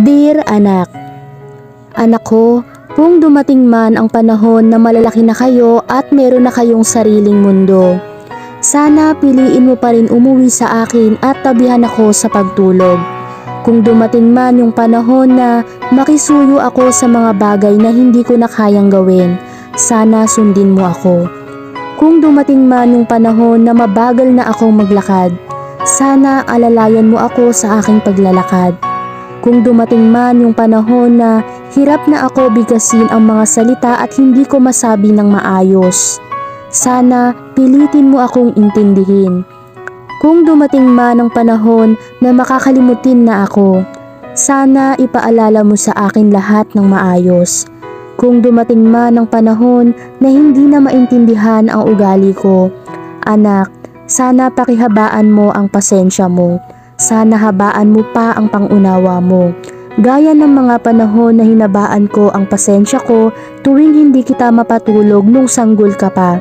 Dear anak, Anak ko, kung dumating man ang panahon na malalaki na kayo at meron na kayong sariling mundo, sana piliin mo pa rin umuwi sa akin at tabihan ako sa pagtulog. Kung dumating man yung panahon na makisuyo ako sa mga bagay na hindi ko na kayang gawin, sana sundin mo ako. Kung dumating man yung panahon na mabagal na akong maglakad, sana alalayan mo ako sa aking paglalakad. Kung dumating man yung panahon na hirap na ako bigasin ang mga salita at hindi ko masabi ng maayos, sana pilitin mo akong intindihin. Kung dumating man ang panahon na makakalimutin na ako, sana ipaalala mo sa akin lahat ng maayos. Kung dumating man ang panahon na hindi na maintindihan ang ugali ko, anak, sana pakihabaan mo ang pasensya mo. Sana habaan mo pa ang pangunawa mo. Gaya ng mga panahon na hinabaan ko ang pasensya ko tuwing hindi kita mapatulog nung sanggol ka pa.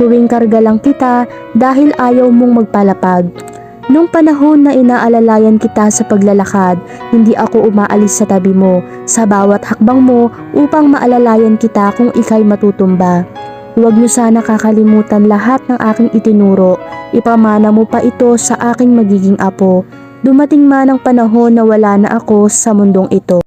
Tuwing karga lang kita dahil ayaw mong magpalapag. Nung panahon na inaalalayan kita sa paglalakad, hindi ako umaalis sa tabi mo sa bawat hakbang mo upang maalalayan kita kung ikay matutumba. Huwag niyo sana kakalimutan lahat ng aking itinuro. Ipamana mo pa ito sa aking magiging apo. Dumating man ang panahon na wala na ako sa mundong ito.